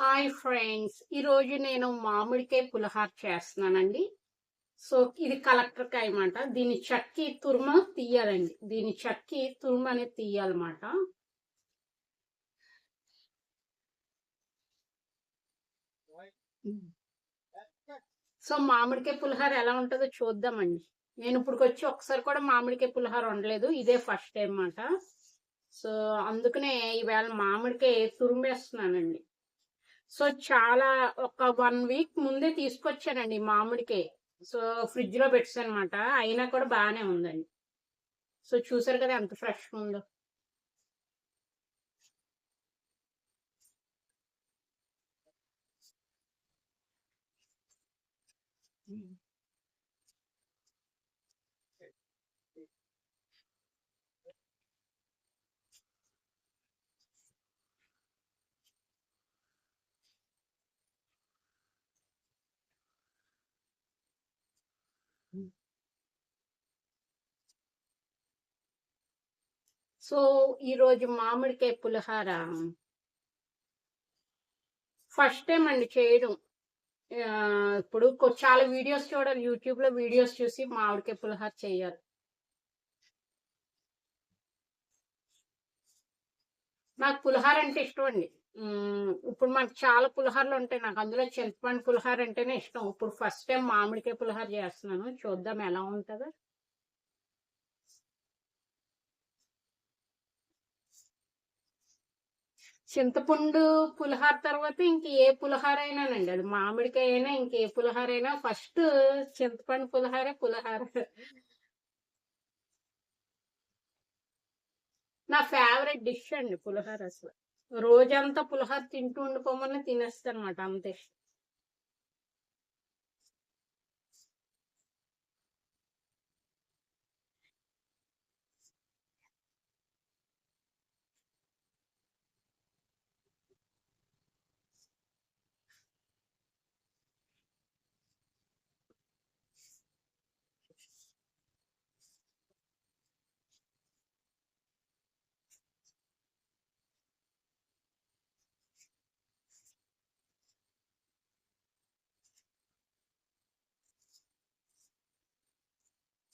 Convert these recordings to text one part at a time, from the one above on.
Hi friends ఈరోజు నేను మామిడికాయ పులిహార చేస్తున్నానండి. సో ఇది కలెక్టర్ కాయ దీని చక్కి తురుమ తీయాలండి. దీని చక్కి తుర్మ అనేది తీయాలన్నమాట. సో మామిడికాయ పులిహార ఎలా ఉంటుందో చూద్దామండి. నేను ఇప్పుడు వచ్చి ఒకసారి కూడా మామిడికాయ పులిహార ఉండలేదు ఇదే ఫస్ట్ టైం అన్నమాట. సో అందుకనే ఈవేళ మామిడికాయ తురిమేస్తున్నానండి. సో చాలా ఒక వన్ వీక్ ముందే తీసుకొచ్చానండి మామిడికే. సో ఫ్రిడ్జ్లో అనమాట అయినా కూడా బాగానే ఉందండి. సో చూసారు కదా ఎంత ఫ్రెష్ ఉందో. సో ఈరోజు మామిడికాయ పులిహార. ఫస్ట్ టైం అండి చేయడం. ఇప్పుడు చాలా వీడియోస్ చూడాలి. యూట్యూబ్లో వీడియోస్ చూసి మామిడికాయ పులిహార చేయాలి. నాకు పులిహార అంటే ఇష్టం అండి. ఇప్పుడు మనకు చాలా పులిహోరలు ఉంటాయి. నాకు అందులో చింతపండు పులిహార అంటేనే ఇష్టం. ఇప్పుడు ఫస్ట్ టైం మామిడికాయ పులిహార చేస్తున్నాను. చూద్దాం ఎలా ఉంటుందో. చింతపండు పులిహార తర్వాత ఇంక ఏ పులిహార అయినానండి? అది మామిడికాయ అయినా ఇంకే పులిహార అయినా ఫస్ట్ చింతపండు పులిహారే పులిహార. నా ఫేవరెట్ డిష్ అండి పులిహార అసలు. రోజంతా పులిహోర తింటూ ఉండిపోమని తినేస్తారన్నమాట అనమాట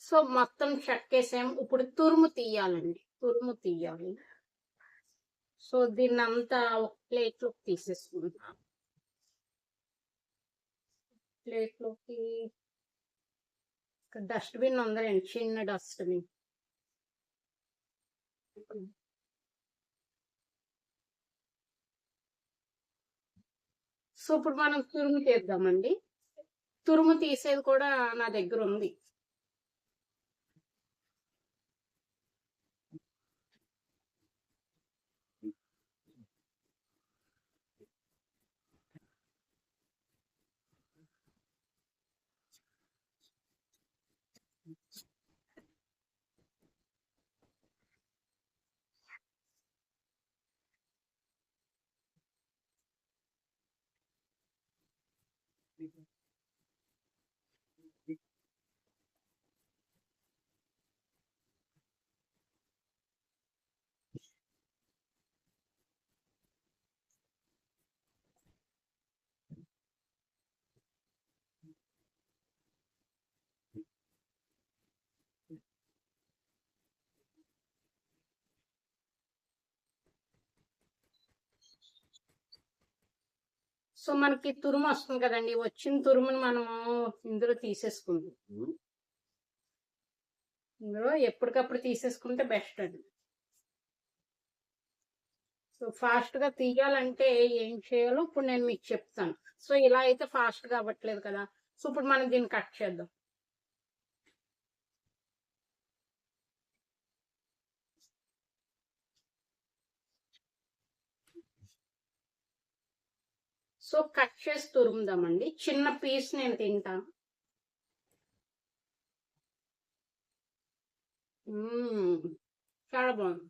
సో మొత్తం చెక్కేసాం ఇప్పుడు తురుము తీయాలండి. తురుము తీయాలి. సో దీన్ని అంతా ఒక ప్లేట్లోకి తీసేసుకుంటాం ప్లేట్లోకి డస్ట్బిన్ ఉందండి చిన్న డస్ట్బిన్. సో ఇప్పుడు మనం తురుము తీద్దామండి. తురుము తీసేది కూడా నా దగ్గర ఉంది. people సో మనకి తురుము వస్తుంది కదండి. వచ్చిన తురుముని మనము ఇందులో తీసేసుకుంటాం ఇందులో ఎప్పటికప్పుడు తీసేసుకుంటే బెస్ట్ అండి. సో ఫాస్ట్గా తీయాలంటే ఏం చేయాలో ఇప్పుడు నేను మీకు చెప్తాను. సో ఇలా అయితే ఫాస్ట్గా అవ్వట్లేదు కదా. సో ఇప్పుడు మనం దీన్ని కట్ చేద్దాం. సో కట్ చేసి తురుముదామండి. చిన్న పీస్ నేను తింటాను చాలా బాగుంది.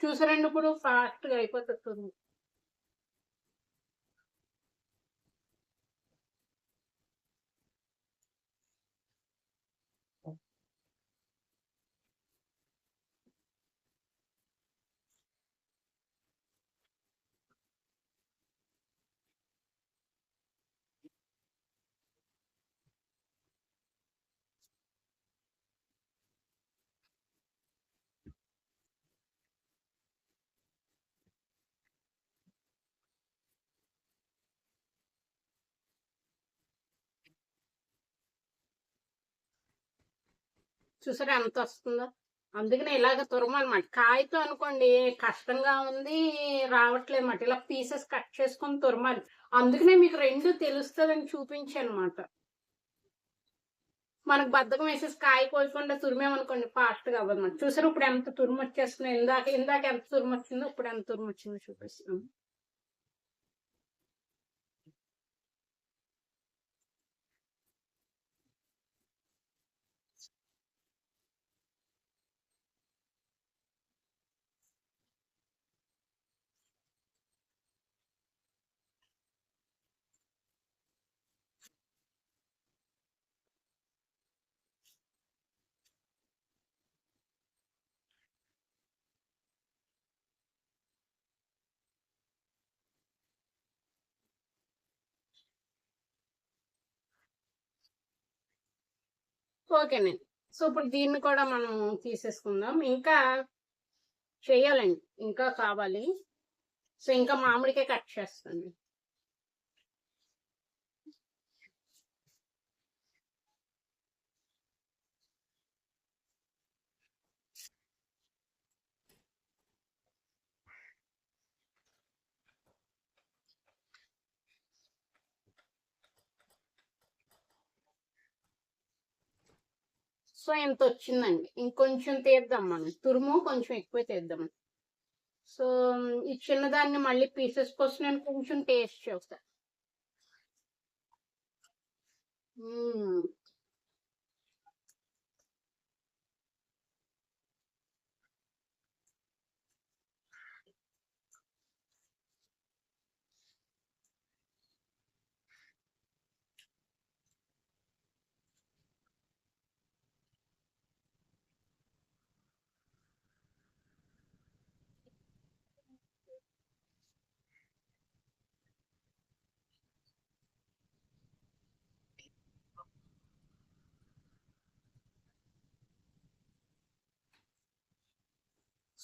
చూసారండి ఇప్పుడు ఫాస్ట్గా అయిపోతుంది చూసారా ఎంత వస్తుందో అందుకనే ఇలాగ తురమనమాట కాయతో అనుకోండి కష్టంగా ఉంది రావట్లేదు అనమాట ఇలా పీసెస్ కట్ చేసుకొని తురమాలి. అందుకనే మీకు రెండు తెలుస్తుందని చూపించానమాట. మనకు బద్దకం వేసేసి కాయ కోయకుండా తురిమేమనుకోండి ఫాస్ట్గా చూసారు ఇప్పుడు ఎంత తురుము ఇందాక ఇందాక ఎంత తురుము వచ్చిందో ఇప్పుడు ఎంత తురుము వచ్చిందో చూపిస్తున్నాం ఓకేనండి సో ఇప్పుడు దీన్ని కూడా మనం తీసేసుకుందాం. ఇంకా చేయాలండి. ఇంకా కావాలి. సో ఇంకా మామిడికే కట్ చేస్తాను. సో ఎంత వచ్చిందండి ఇంకొంచెం తీద్దాం మనం. తురుము కొంచెం ఎక్కువ తీద్దాం. సో ఈ చిన్నదాన్ని మళ్ళీ పీసెస్ కోసం నేను కొంచెం టేస్ట్ చేస్తాను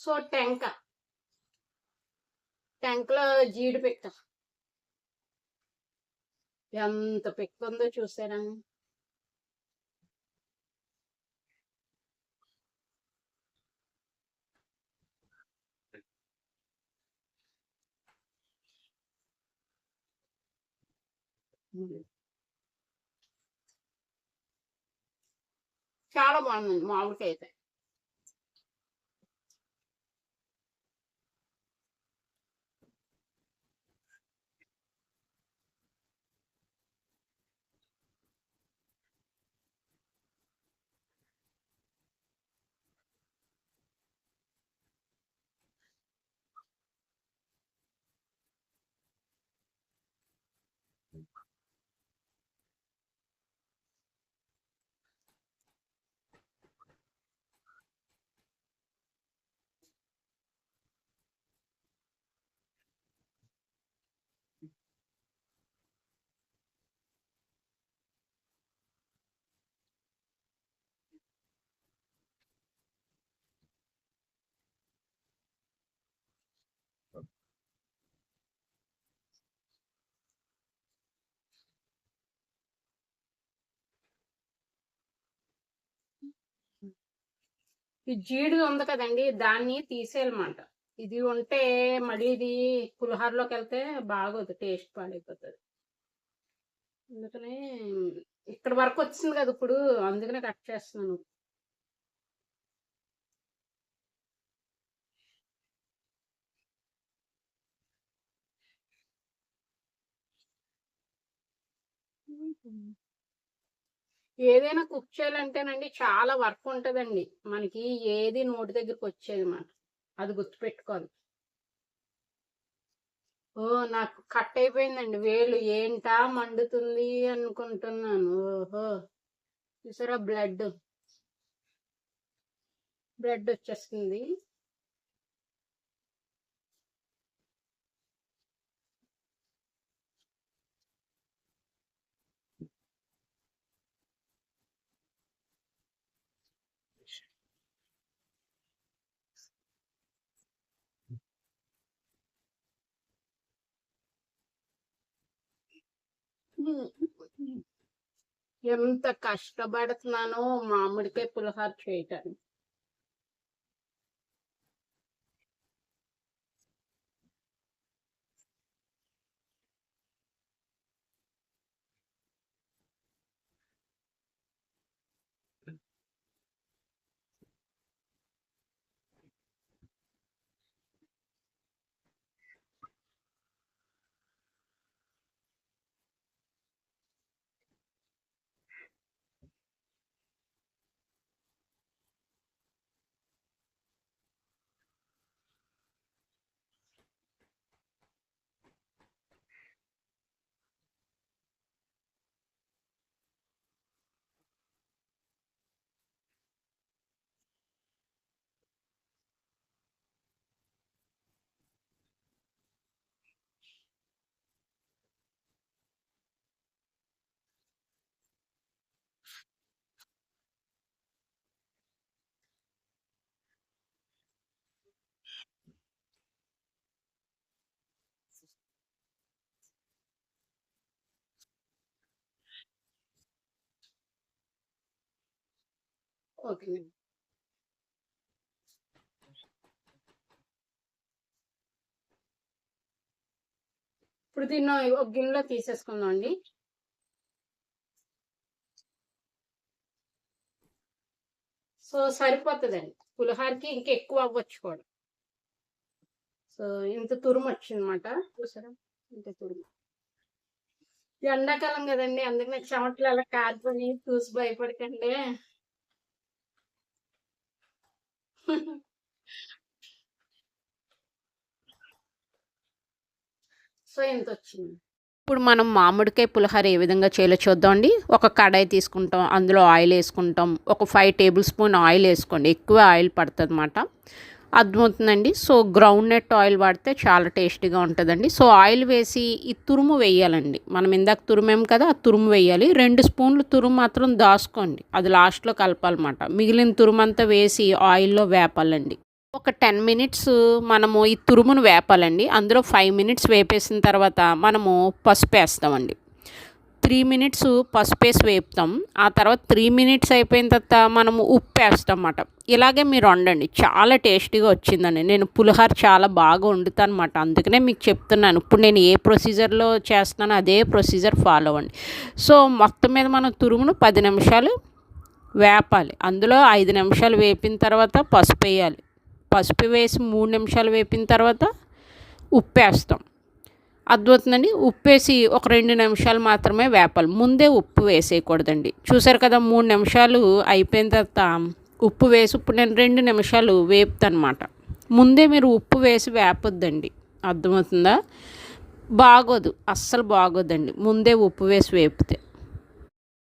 సో టెంక. టెంకలో జీడి పిక్క ఎంత పిక్క ఉందో చూసారా? చాలా బాగుంది మామిడికి అయితే. ఈ జీడి ఉంది కదండి దాన్ని తీసేయాలన్నమాట ఇది ఉంటే మళ్ళీ ఇది పులిహోరలోకి వెళ్తే బాగోదు టేస్ట్ పాడైపోతుంది. అందుకనే ఇక్కడ వరకు వచ్చింది కదా ఇప్పుడు అందుకనే కట్ చేస్తున్నాను. ఏదైనా కుక్ చేయాలంటేనండి చాలా వర్క్ ఉంటుందండి. మనకి ఏది నోటి దగ్గరికి వచ్చేది మాట. అది గుర్తుపెట్టుకోవాలి. ఓ నాకు కట్ అయిపోయిందండి. వేలు ఏంటా మండుతుంది అనుకుంటున్నాను. ఓహో. చూసారా బ్లడ్? బ్లడ్ వచ్చేస్తుంది. ఎంత కష్టపడుతున్నానో మామిడికాయ పులిహార చేయటానికి. ఓకే. ఇప్పుడు దీన్ని ఒక గిన్నెలో తీసేసుకుందాం అండి సో సరిపోతుందండి. పులిహోరకి ఇంకా ఎక్కువ అవ్వచ్చు కూడా. సో ఇంత తురుము వచ్చిందనమాట చూసారా ఇంత తురుము. ఎండాకాలం కదండి అందుకనే చెమటలు అలా కారిపోయి చూసి భయపడకండి. సో ఇంత వచ్చింది ఇప్పుడు మనం మామిడికాయ పులిహోర ఏ విధంగా చేయాలో చూద్దామండి ఒక కడాయి తీసుకుంటాం అందులో ఆయిల్ వేసుకుంటాం. ఒక ఫైవ్ టేబుల్ స్పూన్ ఆయిల్ వేసుకోండి. ఎక్కువ ఆయిల్ పడుతుంది అన్నమాట అర్థమవుతుందండి సో గ్రౌండ్ నెట్ ఆయిల్ వాడితే చాలా టేస్టీగా ఉంటుందండి. సో ఆయిల్ వేసి ఈ తురుము వేయాలండి. మనం ఇందాక తురుమేం కదా ఆ తురుము వేయాలి. రెండు స్పూన్లు తురుము మాత్రం దాసుకోండి అది లాస్ట్లో కలపాలన్నమాట. మిగిలిన తురుము అంతా వేసి ఆయిల్లో వేపాలండి. ఒక టెన్ మినిట్స్ మనము ఈ తురుమును వేపాలండి. అందులో ఫైవ్ మినిట్స్ వేపేసిన తర్వాత మనము పసుపు వేస్తామండి. త్రీ మినిట్స్ పసుపు వేసి వేపుతాం. ఆ తర్వాత త్రీ మినిట్స్ అయిపోయిన తర్వాత మనము ఉప్పు వేస్తాం అన్నమాట ఇలాగే మీరు వండండి. చాలా టేస్టీగా వచ్చిందండి. నేను పులిహోర చాలా బాగా వండుతాను అనమాట అందుకనే మీకు చెప్తున్నాను. ఇప్పుడు నేను ఏ ప్రొసీజర్లో చేస్తున్నానో అదే ప్రొసీజర్ ఫాలో అవ్వండి. సో మొత్తం మీద మనం తురుమును పది నిమిషాలు వేపాలి. అందులో ఐదు నిమిషాలు వేపిన తర్వాత పసుపు వేయాలి. పసుపు వేసి మూడు నిమిషాలు వేపిన తర్వాత ఉప్పు వేస్తాం. అద్భుతండి ఉప్పు వేసి ఒక రెండు నిమిషాలు మాత్రమే వేపాలి. ముందే ఉప్పు వేసేయకూడదండి. చూసారు కదా మూడు నిమిషాలు అయిపోయిన తర్వాత ఉప్పు వేసి ఇప్పుడు నేను రెండు నిమిషాలు వేపుతానమాట. ముందే మీరు ఉప్పు వేసి వేపొద్దండి. అర్థమవుతుందా? బాగోదు అస్సలు బాగోదండి. ముందే ఉప్పు వేసి వేపితే.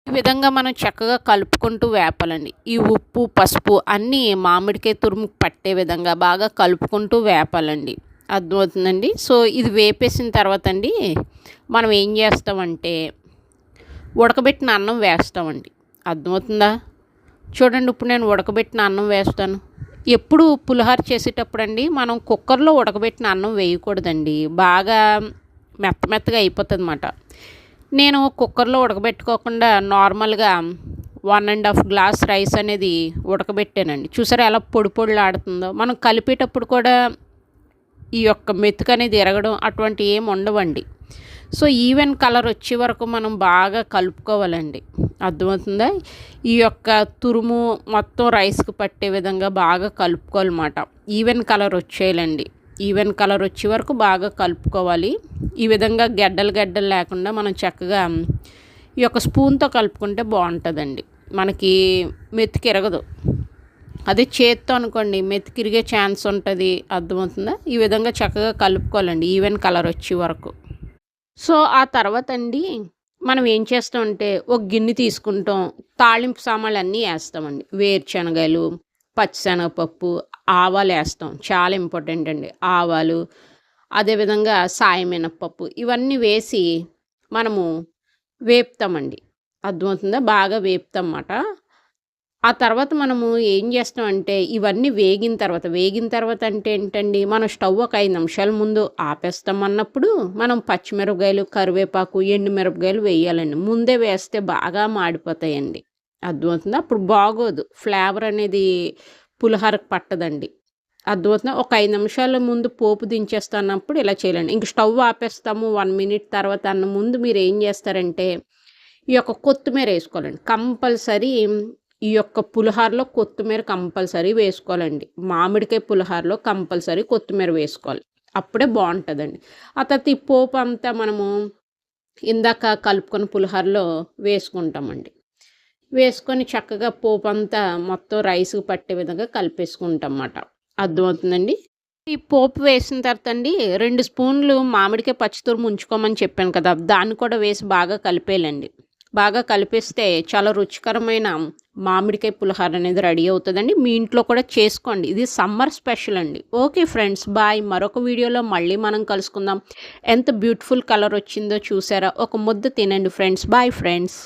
ఈ విధంగా మనం చక్కగా కలుపుకుంటూ వేపాలండి. ఈ ఉప్పు పసుపు అన్నీ మామిడికాయ తురుము పట్టే విధంగా బాగా కలుపుకుంటూ వేపాలండి. అర్థమవుతుందండి? సో ఇది వేపేసిన తర్వాత అండి మనం ఏం చేస్తామంటే ఉడకబెట్టిన అన్నం వేస్తామండి. అర్థమవుతుందా? చూడండి ఇప్పుడు నేను ఉడకబెట్టిన అన్నం వేస్తాను. ఎప్పుడు పులిహోర చేసేటప్పుడు అండి మనం కుక్కర్లో ఉడకబెట్టిన అన్నం వేయకూడదండి. బాగా మెత్త మెత్తగా అయిపోతుంది అనమాట నేను కుక్కర్లో ఉడకబెట్టుకోకుండా నార్మల్గా one and half glass rice అనేది ఉడకబెట్టానండి. చూసారా ఎలా పొడి పొడిలు ఆడుతుందో? మనం కలిపేటప్పుడు కూడా ఈ యొక్క మెతుకు అనేది ఎరగడం అటువంటి ఏం ఉండవండి. సో ఈవెన్ కలర్ వచ్చే వరకు మనం బాగా కలుపుకోవాలండి. అర్థమవుతుందా? ఈ యొక్క తురుము మొత్తం రైస్కి పట్టే విధంగా బాగా కలుపుకోవాలన్నమాట. ఈవెన్ కలర్ వచ్చేయాలండి. ఈవెన్ కలర్ వచ్చే వరకు బాగా కలుపుకోవాలి. ఈ విధంగా గడ్డలు గడ్డలు లేకుండా మనం చక్కగా ఈ యొక్క స్పూన్తో కలుపుకుంటే బాగుంటుందండి. మనకి మెతికిరగదు. అదే చేత్తో అనుకోండి మెతికిరిగే ఛాన్స్ ఉంటుంది. అర్థమవుతుందా? ఈ విధంగా చక్కగా కలుపుకోవాలండి ఈవెన్ కలర్ వచ్చే వరకు. సో ఆ తర్వాత అండి మనం ఏం చేస్తామంటే ఒక గిన్నె తీసుకుంటాం. తాళింపు సామాన్లు అన్నీ వేస్తామండి. వేరుశనగలు పచ్చిశనగపప్పు ఆవాలు వేస్తాం. చాలా ఇంపార్టెంట్ అండి. ఆవాలు అదేవిధంగా సాయమినపప్పు ఇవన్నీ వేసి మనము వేపుతామండి. అర్థమవుతుందా? బాగా వేపుతాం అన్నమాట. ఆ తర్వాత మనము ఏం చేస్తామంటే ఇవన్నీ వేగిన తర్వాత వేగిన తర్వాత అంటే ఏంటండి? మనం స్టవ్ ఒక ఐదు నిమిషాల ముందు ఆపేస్తాం అన్నప్పుడు మనం పచ్చిమిరపకాయలు కరివేపాకు ఎండు మిరపకాయలు వేయాలండి. ముందే వేస్తే బాగా మాడిపోతాయండి. అర్థమవుతుంది? అప్పుడు బాగోదు. ఫ్లేవర్ అనేది పులిహోరకు పట్టదండి. అర్థమవుతుంది? ఒక ఐదు నిమిషాల ముందు పోపు దించేస్తున్నప్పుడు ఇలా చేయాలండి. ఇంక స్టవ్ ఆపేస్తాము. వన్ మినిట్ తర్వాత అన్న ముందు మీరు ఏం చేస్తారంటే ఈ యొక్క కొత్తిమీర వేసుకోవాలండి. కంపల్సరీ ఈ యొక్క పులిహోరలో కొత్తిమీర కంపల్సరీ వేసుకోవాలండి. మామిడికాయ పులిహోరలో కంపల్సరీ కొత్తిమీర వేసుకోవాలి. అప్పుడే బాగుంటుందండి. ఆ తర్వాత ఈ పోపు అంతా మనము ఇందాక కలుపుకొని పులిహోరలో వేసుకుంటామండి. వేసుకొని చక్కగా పోపు అంతా మొత్తం రైస్కి పట్టే విధంగా కలిపేసుకుంటాం అన్నమాట అర్థమవుతుందండి? ఈ పోపు వేసిన తర్వాత అండి రెండు స్పూన్లు మామిడికాయ పచ్చితూరు ముంచుకోమని చెప్పాను కదా దాన్ని కూడా వేసి బాగా కలిపేయాలండి. బాగా కలిపిస్తే చాలా రుచికరమైన మామిడికాయ పులిహోర అనేది రెడీ అవుతుందండి. మీ ఇంట్లో కూడా చేసుకోండి. ఇది సమ్మర్ స్పెషల్ అండి. Okay friends bye. మరొక వీడియోలో మళ్ళీ మనం కలుసుకుందాం. ఎంత బ్యూటిఫుల్ కలర్ వచ్చిందో చూసారా? ఒక ముద్ద తినండి ఫ్రెండ్స్. Bye friends.